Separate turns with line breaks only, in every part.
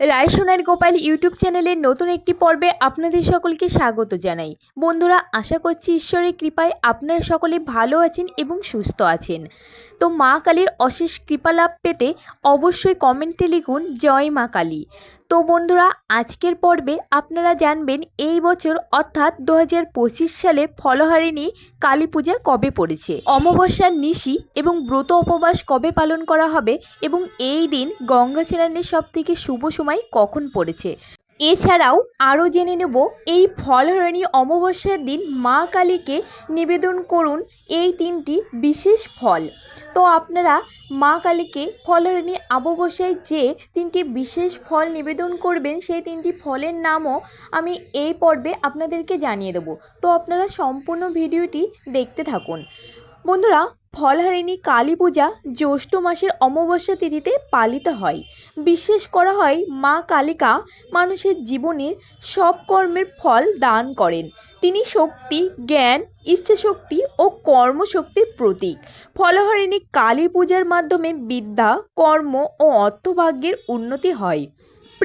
রায়সোনার Gopal YouTube চ্যানেলের নতুন একটি পর্বে আপনাদের সকলকে স্বাগত জানাই। বন্ধুরা, আশা করছি ঈশ্বরের কৃপায় আপনারা সকলে ভালো আছেন এবং সুস্থ আছেন। তো মা কালীর অশেষ কৃপা লাভ পেতে অবশ্যই কমেন্টে লিখুন, জয় মা কালী। তো বন্ধুরা, আজকের পর্বে আপনারা জানবেন এই বছর অর্থাৎ দু হাজার পঁচিশ সালে ফলহারিণী কালী পূজা কবে পড়েছে। অমাবস্যার নিশি এবং ব্রত উপবাস কবে পালন করা হবে এবং এই দিন গঙ্গা স্নানের সব থেকে শুভ সময় কখন পড়েছে? এছাড়াও আরও জেনে নেব এই ফলহারিণী অমাবস্যার দিন মা কালীকে নিবেদন করুন এই তিনটি বিশেষ ফল। তো আপনারা মা কালীকে ফলহারিণী অমাবস্যায় যে তিনটি বিশেষ ফল নিবেদন করবেন, সেই তিনটি ফলের নামও আমি এই পর্বে আপনাদেরকে জানিয়ে দেবো। তো আপনারা সম্পূর্ণ ভিডিওটি দেখতে থাকুন। বন্ধুরা, ফলহারিণী কালী পূজা জ্যৈষ্ঠ মাসের অমাবস্যা তিথিতে পালিত হয়। বিশ্বাস করা হয় মা কালিকা মানুষের জীবনের সব কর্মের ফল দান করেন। তিনি শক্তি, জ্ঞান, ইচ্ছাশক্তি ও কর্মশক্তির প্রতীক। ফলহারিণী কালী পূজার মাধ্যমে বিদ্যা, কর্ম ও অর্থভাগ্যের উন্নতি হয়।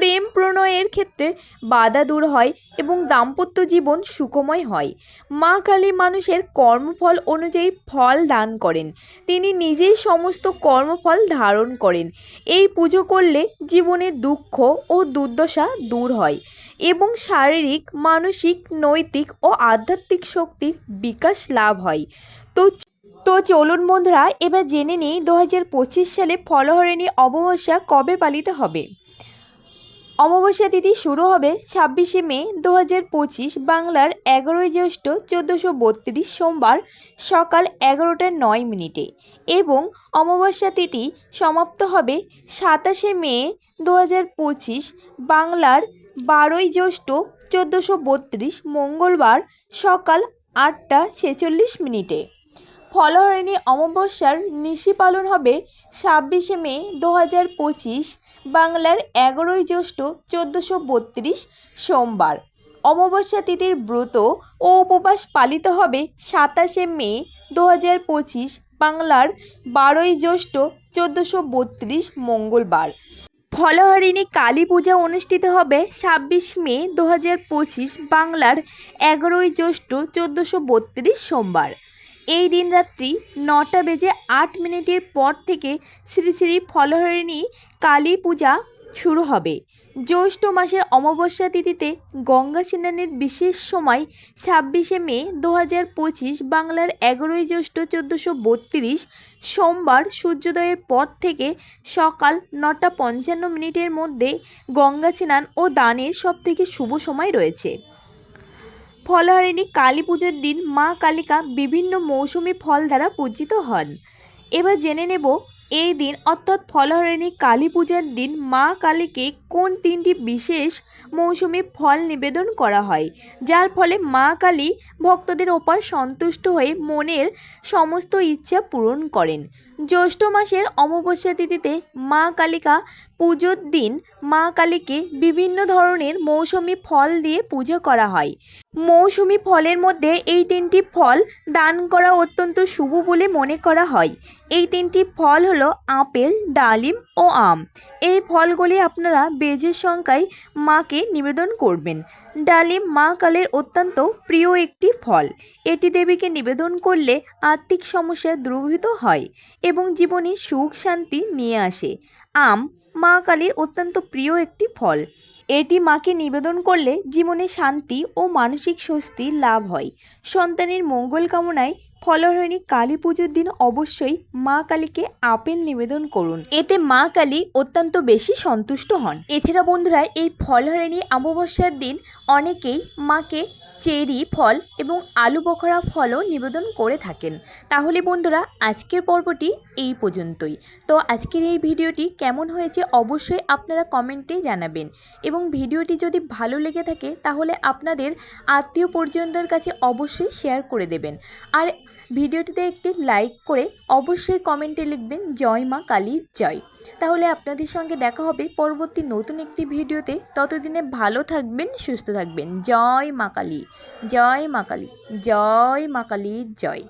প্রেম প্রণয়ের ক্ষেত্রে বাধা দূর হয় এবং দাম্পত্য জীবন সুখময় হয়। মা কালী মানুষের কর্মফল অনুযায়ী ফল দান করেন। তিনি নিজেই সমস্ত কর্মফল ধারণ করেন। এই পুজো করলে জীবনে দুঃখ ও দুর্দশা দূর হয় এবং শারীরিক, মানসিক, নৈতিক ও আধ্যাত্মিক শক্তির বিকাশ লাভ হয়। তো তো চলুন বন্ধুরা, এবার জেনে নিই দু সালে ফলহরিণী অমাবস্যা কবে পালিত হবে। অমাবস্যা তিথি শুরু হবে ছাব্বিশে মে দু হাজার পঁচিশ বাংলার এগারোই জ্যৈষ্ঠ চোদ্দোশো বত্রিশ সোমবার সকাল এগারোটা নয় মিনিটে এবং অমাবস্যা তিথি সমাপ্ত হবে সাতাশে মে দু হাজার পঁচিশ বাংলার বারোই জ্যৈষ্ঠ চোদ্দোশো বত্রিশ মঙ্গলবার সকাল আটটা ছেচল্লিশ মিনিটে। ফলহরিণী অমাবস্যার নিশি পালন হবে ছাব্বিশে মে দু হাজার পঁচিশ, বাংলার এগারোই জ্যৈষ্ঠ চোদ্দোশো বত্রিশ সোমবার। অমাবস্যা তিথির ব্রত ও উপবাস পালিত হবে সাতাশে মে দু হাজার পঁচিশ, বাংলার বারোই জ্যৈষ্ঠ চোদ্দোশো বত্রিশ মঙ্গলবার। ফলহারিণী কালী পূজা অনুষ্ঠিত হবে ছাব্বিশ মে দু হাজার পঁচিশ, বাংলার এগারোই জ্যৈষ্ঠ চোদ্দোশো বত্রিশ সোমবার। এই দিন রাত্রি নটা বেজে আট মিনিটের পর থেকে শ্রী শ্রী ফলহরিণী কালী পূজা শুরু হবে। জ্যৈষ্ঠ মাসের অমাবস্যা তিথিতে গঙ্গা স্নানের বিশেষ সময় ছাব্বিশে মে দু হাজার পঁচিশ বাংলার এগারোই জ্যৈষ্ঠ চোদ্দোশো বত্রিশ সোমবার সূর্যোদয়ের পর থেকে সকাল নটা পঞ্চান্ন মিনিটের মধ্যে গঙ্গা স্নান ও দানের সবথেকে শুভ সময় রয়েছে। ফলহারিণী কালী পুজোর দিন মা কালিকা বিভিন্ন মৌসুমি ফল দ্বারা পূজিত হন। এবার জেনে নেব এই দিন অর্থাৎ ফলহারিণী কালী পূজার দিন মা কালীকে কোন তিনটি বিশেষ মৌসুমি ফল নিবেদন করা হয়, যার ফলে মা কালী ভক্তদের ওপর সন্তুষ্ট হয়ে মনের সমস্ত ইচ্ছা পূরণ করেন। জ্যৈষ্ঠ মাসের অমাবস্যা তিথিতে মা কালিকা পুজোর দিন মা কালীকে বিভিন্ন ধরনের মৌসুমি ফল দিয়ে পুজো করা হয়। মৌসুমি ফলের মধ্যে এই তিনটি ফল দান করা অত্যন্ত শুভ বলে মনে করা হয়। এই তিনটি ফল হলো আপেল, ডালিম ও আম। এই ফলগুলি আপনারা বেজের সংখ্যায় মাকে নিবেদন করবেন। ডালিম মা কালের অত্যন্ত প্রিয় একটি ফল। এটি দেবীকে নিবেদন করলে আর্থিক সমস্যা দ্রুভিত হয় এবং জীবনে সুখ শান্তি নিয়ে আসে। আম মা কালীর অত্যন্ত প্রিয় একটি ফল। এটি মাকে নিবেদন করলে জীবনে শান্তি ও মানসিক স্বস্তি লাভ হয়। সন্তানের মঙ্গল কামনায় ফলহারিণী কালী পুজোর দিন অবশ্যই মা কালীকে আপেল নিবেদন করুন। এতে মা কালী অত্যন্ত বেশি সন্তুষ্ট হন। এছাড়া বন্ধুরা, এই ফলহারিণী অমাবস্যার দিন অনেকেই মাকে চেরি ফল এবং আলু বখরা ফলও নিবেদন করে থাকেন। তাহলে বন্ধুরা, আজকের পর্বটি এই পর্যন্তই। তো আজকের এই ভিডিওটি কেমন হয়েছে অবশ্যই আপনারা কমেন্টে জানাবেন। এবং ভিডিওটি যদি ভালো লেগে থাকে, তাহলে আপনাদের আত্মীয় পরিজনদের কাছে অবশ্যই শেয়ার করে দেবেন। আর ভিডিওটিতে একটি লাইক করে অবশ্যই কমেন্টে লিখবেন, জয় মা, কালী জয়। তাহলে আপনাদের সঙ্গে দেখা হবে পরবর্তী নতুন একটি ভিডিওতে। ততদিনে ভালো থাকবেন, সুস্থ থাকবেন। জয় মা, কালী। জয় মা, কালী। জয় মা, কালী, জয়।